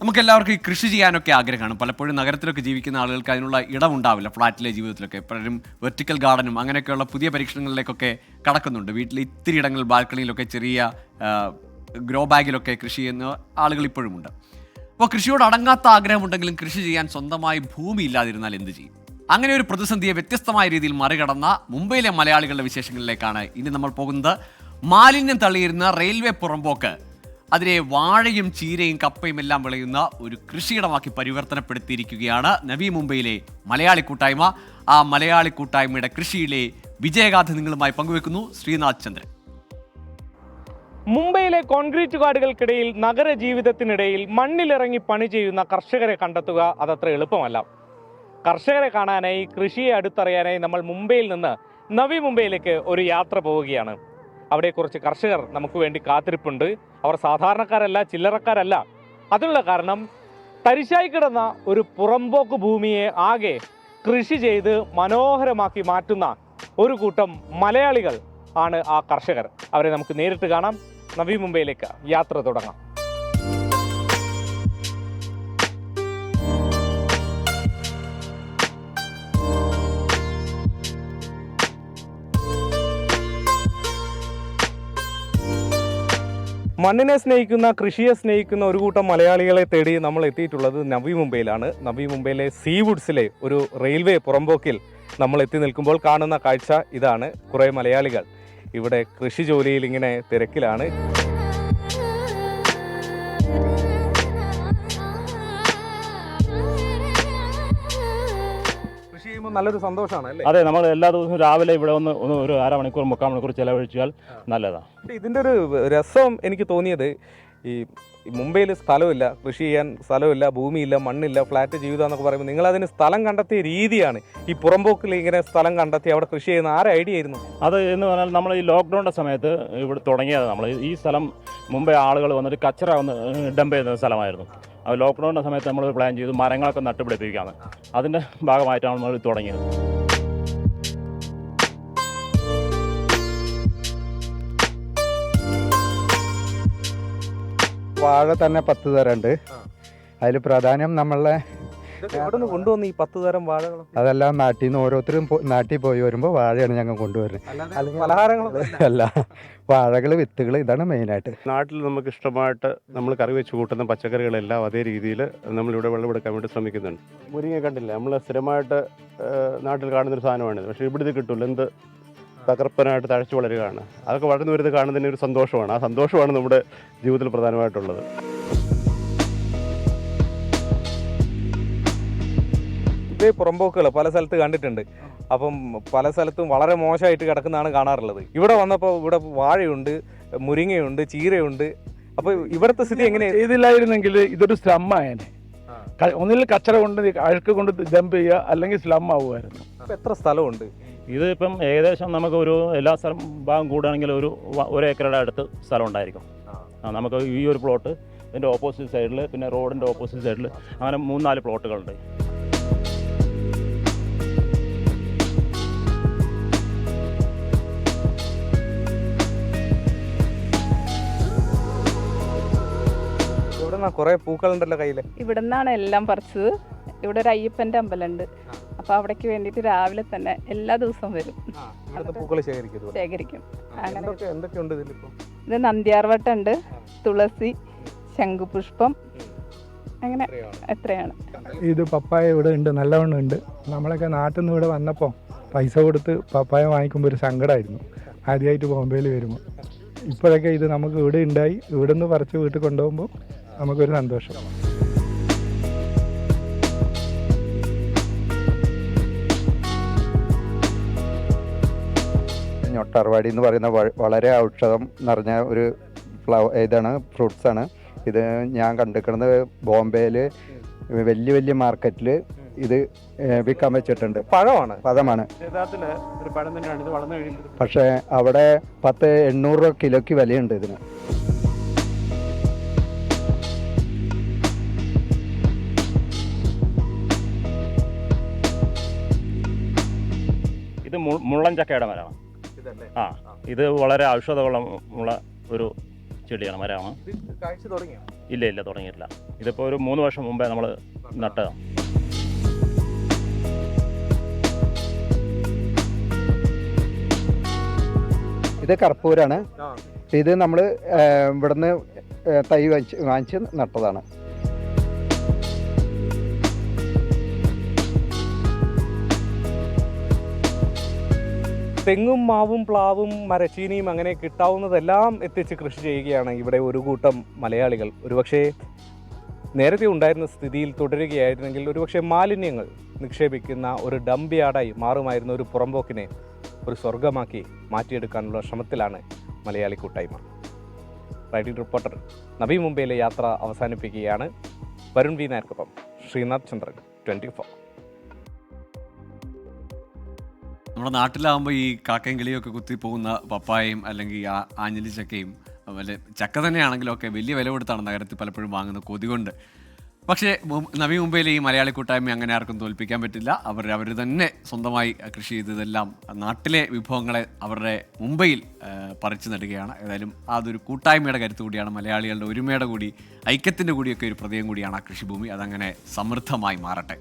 നമുക്ക് എല്ലാവർക്കും ഈ കൃഷി ചെയ്യാനൊക്കെ ആഗ്രഹമാണ്. പലപ്പോഴും നഗരത്തിലൊക്കെ ജീവിക്കുന്ന ആളുകൾക്ക് അതിനുള്ള ഇടമുണ്ടാവില്ല. ഫ്ലാറ്റിലെ ജീവിതത്തിലൊക്കെ പലരും വെർട്ടിക്കൽ ഗാർഡനും അങ്ങനെയൊക്കെയുള്ള പുതിയ പരീക്ഷണങ്ങളിലേക്കൊക്കെ കടക്കുന്നുണ്ട്. വീട്ടിൽ ഇത്തിരി ഇടങ്ങൾ ബാൽക്കണിയിലൊക്കെ ചെറിയ ഗ്രോ ബാഗിലൊക്കെ കൃഷി ചെയ്യുന്ന ആളുകൾ ഇപ്പോഴുമുണ്ട് അപ്പോൾ കൃഷിയോട് അടങ്ങാത്ത ആഗ്രഹമുണ്ടെങ്കിലും കൃഷി ചെയ്യാൻ സ്വന്തമായി ഭൂമി ഇല്ലാതിരുന്നാൽ എന്ത് ചെയ്യും? അങ്ങനെ ഒരു പ്രതിസന്ധിയെ വ്യത്യസ്തമായ രീതിയിൽ മറികടന്ന മുംബൈയിലെ മലയാളികളുടെ വിശേഷങ്ങളിലേക്കാണ് ഇനി നമ്മൾ പോകുന്നത്. മാലിന്യം തള്ളിയിരുന്ന റെയിൽവേ പുറമ്പോക്ക് അതിനെ വാഴയും ചീരയും കപ്പയും എല്ലാം വിളയുന്ന ഒരു കൃഷിയിടമാക്കി പരിവർത്തനപ്പെടുത്തിയിരിക്കുകയാണ് നവി മുംബൈയിലെ മലയാളി കൂട്ടായ്മ. ആ മലയാളി കൂട്ടായ്മയുടെ കൃഷിയിലെ വിജയഗാഥ നിങ്ങളുമായി പങ്കുവെക്കുന്നു ശ്രീനാഥ് ചന്ദ്രൻ. മുംബൈയിലെ കോൺക്രീറ്റ് കാടുകൾക്കിടയിൽ നഗര ജീവിതത്തിനിടയിൽ മണ്ണിലിറങ്ങി പണി ചെയ്യുന്ന കർഷകരെ കണ്ടെത്തുക അതത്ര എളുപ്പമല്ല. കർഷകരെ കാണാനായി കൃഷിയെ അടുത്തറിയാനായി നമ്മൾ മുംബൈയിൽ നിന്ന് നവി മുംബൈയിലേക്ക് ഒരു യാത്ര പോവുകയാണ്. അവിടെ കുറച്ച് കർഷകർ നമുക്ക് വേണ്ടി കാത്തിരിപ്പുണ്ട്. അവർ സാധാരണക്കാരല്ല ചില്ലറക്കാരല്ല. അതിനുള്ള കാരണം തരിശായി കിടന്ന ഒരു പുറമ്പോക്ക് ഭൂമിയെ ആകെ കൃഷി ചെയ്ത് മനോഹരമാക്കി മാറ്റുന്ന ഒരു കൂട്ടം മലയാളികൾ ആണ് ആ കർഷകർ. അവരെ നമുക്ക് നേരിട്ട് കാണാം. നവി മുംബൈയിലേക്ക് യാത്ര തുടങ്ങാം. മണ്ണിനെ സ്നേഹിക്കുന്ന കൃഷിയെ സ്നേഹിക്കുന്ന ഒരു കൂട്ടം മലയാളികളെ തേടി നമ്മൾ എത്തിയിട്ടുള്ളത് നവി മുംബൈയിലാണ്. നവി മുംബൈയിലെ സീ വുഡ്സിലെ ഒരു റെയിൽവേ പുറമ്പോക്കിൽ നമ്മൾ എത്തി നിൽക്കുമ്പോൾ കാണുന്ന കാഴ്ച ഇതാണ്. കുറേ മലയാളികൾ ഇവിടെ കൃഷി ജോലിയിൽ ഇങ്ങനെ തിരക്കിലാണ്. നല്ലൊരു സന്തോഷമാണ് അതെ നമ്മൾ എല്ലാ ദിവസവും രാവിലെ ഇവിടെ ഒന്ന് ഒന്ന് ഒരു അരമണിക്കൂർ മുക്കാൽ മണിക്കൂർ ചിലവഴിച്ചാൽ നല്ലതാണ് ഇതിന്റെ ഒരു രസം എനിക്ക് തോന്നിയത് ഈ മുംബൈയിൽ സ്ഥലമില്ല കൃഷി ചെയ്യാൻ സ്ഥലമില്ല ഭൂമിയില്ല മണ്ണില്ല ഫ്ലാറ്റ് ജീവിതം എന്നൊക്കെ പറയുമ്പോൾ നിങ്ങൾ അതിന് സ്ഥലം കണ്ടെത്തിയ രീതിയാണ് ഈ പുറമ്പോക്കിൽ ഇങ്ങനെ സ്ഥലം കണ്ടെത്തി അവിടെ കൃഷി ചെയ്യുന്ന ആരെ ഐഡിയ ആയിരുന്നു? അത് എന്ന് പറഞ്ഞാൽ നമ്മൾ ഈ ലോക്ക്ഡൗണിന്റെ സമയത്ത് ഇവിടെ തുടങ്ങിയത് നമ്മൾ. ഈ സ്ഥലം മുംബൈ ആളുകൾ വന്നിട്ട് കച്ചറ ഒന്ന് ഡംപ് ചെയ്യുന്ന സ്ഥലമായിരുന്നു. അത് ലോക്ക്ഡൗണിന്റെ സമയത്ത് നമ്മൾ പ്ലാൻ ചെയ്തു മരങ്ങളൊക്കെ നട്ടുപിടിപ്പിക്കുകയാണ്. അതിന്റെ ഭാഗമായിട്ടാണ് നമ്മൾ തുടങ്ങിയത്. വാഴ തന്നെ പത്ത് തരം ഉണ്ട് അതിൽ പ്രധാനം നമ്മളെ കൊണ്ടുവന്ന് ഈ പത്ത് തരം വാഴകൾ അതെല്ലാം നാട്ടിൽ നിന്ന് ഓരോരുത്തരും നാട്ടിൽ പോയി വരുമ്പോൾ വാഴയാണ് ഞങ്ങൾ കൊണ്ടുവരുന്നത്. പലഹാരങ്ങൾ അല്ല വാഴകൾ വിത്തുകൾ ഇതാണ് മെയിനായിട്ട്. നാട്ടിൽ നമുക്ക് ഇഷ്ടമായിട്ട് നമ്മൾ കറി വെച്ച് കൂട്ടുന്ന പച്ചക്കറികളെല്ലാം അതേ രീതിയിൽ നമ്മളിവിടെ വെള്ളമെടുക്കാൻ വേണ്ടി ശ്രമിക്കുന്നുണ്ട്. മുരിങ്ങ കണ്ടില്ല? നമ്മൾ സ്ഥിരമായിട്ട് നാട്ടിൽ കാണുന്നൊരു സാധനമാണിത്. പക്ഷേ ഇവിടെ ഇത് കിട്ടില്ല എന്ത് തകർപ്പനായിട്ട് തഴച്ചു വളരുകയാണ്. അതൊക്കെ വളർന്നു വരുന്നത് കാണുന്നതിന് ഒരു സന്തോഷമാണ്. ആ സന്തോഷമാണ് നമ്മുടെ ജീവിതത്തിൽ പ്രധാനമായിട്ടുള്ളത്. ഇതേ പുറമ്പോക്കുകൾ പല സ്ഥലത്ത് കണ്ടിട്ടുണ്ട്. അപ്പം പല സ്ഥലത്തും വളരെ മോശമായിട്ട് കിടക്കുന്നതാണ് കാണാറുള്ളത്. ഇവിടെ വന്നപ്പോൾ ഇവിടെ വാഴയുണ്ട് മുരിങ്ങയുണ്ട് ചീരയുണ്ട്. അപ്പോൾ ഇവിടുത്തെ സ്ഥിതി എങ്ങനെയാണ് ചെയ്തില്ലായിരുന്നെങ്കിൽ ഇതൊരു സ്ലമ്മായേനെ. ഒന്നിൽ കച്ചറ കൊണ്ട് അഴുക്ക് കൊണ്ട് ജമ്പ് ചെയ്യുക അല്ലെങ്കിൽ സ്ലം ആവുമായിരുന്നു ഇപ്പൊ എത്ര സ്ഥലമുണ്ട്? ഇത് ഇപ്പം ഏകദേശം നമുക്ക് ഒരു എല്ലാ സ്ഥലം ഭാഗം കൂടുകയാണെങ്കിൽ ഒരു ഒരു ഏക്കറുടെ അടുത്ത് സ്ഥലം ഉണ്ടായിരിക്കും ആ നമുക്ക് ഈ ഒരു പ്ലോട്ട് ഇതിന്റെ ഓപ്പോസിറ്റ് സൈഡിൽ പിന്നെ റോഡിന്റെ ഓപ്പോസിറ്റ് സൈഡിൽ അങ്ങനെ മൂന്നാൽ പ്ലോട്ടുകളുണ്ട് കുറേ പൂക്കളുണ്ടല്ലോ കയ്യിൽ ഇവിടെ നിന്നാണ് എല്ലാം പറിച്ചത്. ഇവിടെ ഒരു അയ്യപ്പന്റെ അമ്പലമുണ്ട്. അപ്പോൾ അവിടേക്ക് വേണ്ടിട്ട് രാവിലെ തന്നെ എല്ലാ ദിവസവും വരും. ശേഖരിക്കും. അങ്ങനെ ഇത് നന്ദ്യാർവട്ടുണ്ട് തുളസി ശംഖുപുഷ്പം അങ്ങനെ എത്രയാണ്? ഇത് പപ്പായ ഇവിടെ ഉണ്ട് നല്ലവണ്ണം ഉണ്ട്. നമ്മളൊക്കെ നാട്ടിൽ നിന്ന് ഇവിടെ വന്നപ്പോൾ പൈസ കൊടുത്ത് പപ്പായ വാങ്ങിക്കുമ്പോൾ ഒരു സങ്കടമായിരുന്നു ആദ്യമായിട്ട് ബോംബെയിൽ വരുമ്പോൾ ഇപ്പോഴൊക്കെ ഇത് നമുക്ക് ഇവിടെ ഉണ്ടായി ഇവിടെ നിന്ന് പറിച്ച് വീട്ടിൽ കൊണ്ടുപോകുമ്പോൾ നമുക്കൊരു സന്തോഷം. ഞൊട്ടർവാടി എന്ന് പറയുന്ന വളരെ ഔഷധം നിറഞ്ഞ ഒരു ഫ്ലവ ഇതാണ് ഫ്രൂട്ട്സാണ് ഇത് ഞാൻ കണ്ടിരിക്കുന്നത് ബോംബെയിൽ വലിയ വലിയ മാർക്കറ്റിൽ ഇത് വിൽക്കാൻ വെച്ചിട്ടുണ്ട്. പഴമാണ്. പദമാണ് യഥാർത്ഥത്തിൽ ഒരു പഴം തന്നെയാണ്. ഇത് വളർന്നു കഴിയുമ്പോൾ പക്ഷേ അവിടെ പത്ത് എണ്ണൂറ് രൂപ കിലോയ്ക്ക് വിലയുണ്ട് ഇതിന്. ഇത് മുള്ളൻ ചക്കയുടെ മരമാണ്. ആ ഇത് വളരെ ഔഷധവളമുള്ള ഒരു ചെടിയാണ് മരമാണ്. ഇല്ല ഇല്ല തുടങ്ങിയിട്ടില്ല. ഇതിപ്പോൾ ഒരു മൂന്ന് വർഷം മുമ്പേ നമ്മൾ നട്ടതാണ് ഇത് കർപ്പൂരാണ്. ഇത് നമ്മൾ ഇവിടുന്ന് തൈ വാങ്ങിച്ച് വാങ്ങിച്ച് നട്ടതാണ്. തെങ്ങും മാവും പ്ലാവും മരച്ചീനിയും അങ്ങനെ കിട്ടാവുന്നതെല്ലാം എത്തിച്ച് കൃഷി ചെയ്യുകയാണ് ഇവിടെ ഒരു കൂട്ടം മലയാളികൾ. ഒരുപക്ഷെ നേരത്തെ ഉണ്ടായിരുന്ന സ്ഥിതിയിൽ തുടരുകയായിരുന്നെങ്കിൽ ഒരുപക്ഷെ മാലിന്യങ്ങൾ നിക്ഷേപിക്കുന്ന ഒരു ഡംപ് യാർഡായി മാറുമായിരുന്ന ഒരു പുറമ്പോക്കിനെ ഒരു സ്വർഗമാക്കി മാറ്റിയെടുക്കാനുള്ള ശ്രമത്തിലാണ് മലയാളി കൂട്ടായ്മ. റൈറ്റിംഗ് റിപ്പോർട്ടർ നബി മുംബൈയിലെ യാത്ര അവസാനിപ്പിക്കുകയാണ്. വരുൺ വി നായർക്കൊപ്പം ശ്രീനാഥ് ചന്ദ്രൻ ട്വന്റി ഫോർ നമ്മുടെ നാട്ടിലാകുമ്പോൾ ഈ കാക്കയും കിളിയൊക്കെ കുത്തി പോകുന്ന പപ്പായയും അല്ലെങ്കിൽ ആ ആഞ്ഞലി ചക്കയും അതുപോലെ ചക്ക തന്നെയാണെങ്കിലും ഒക്കെ വലിയ വില കൊടുത്താണ് നഗരത്തിൽ പലപ്പോഴും വാങ്ങുന്ന കൊതി കൊണ്ട്. പക്ഷേ നവി മുംബൈയിലെ ഈ മലയാളി കൂട്ടായ്മ അങ്ങനെ ആർക്കും തോൽപ്പിക്കാൻ പറ്റില്ല. അവർ അവർ തന്നെ സ്വന്തമായി കൃഷി ചെയ്തതെല്ലാം നാട്ടിലെ വിഭവങ്ങളെ അവരുടെ മുംബൈയിൽ പറിച്ചു നടുകയാണ്. ഏതായാലും അതൊരു കൂട്ടായ്മയുടെ കരുത്ത് കൂടിയാണ്. മലയാളികളുടെ ഒരുമയുടെ കൂടി ഐക്യത്തിന്റെ കൂടിയൊക്കെ ഒരു പ്രതീകം കൂടിയാണ് ആ കൃഷിഭൂമി. അതങ്ങനെ സമൃദ്ധമായി മാറട്ടെ.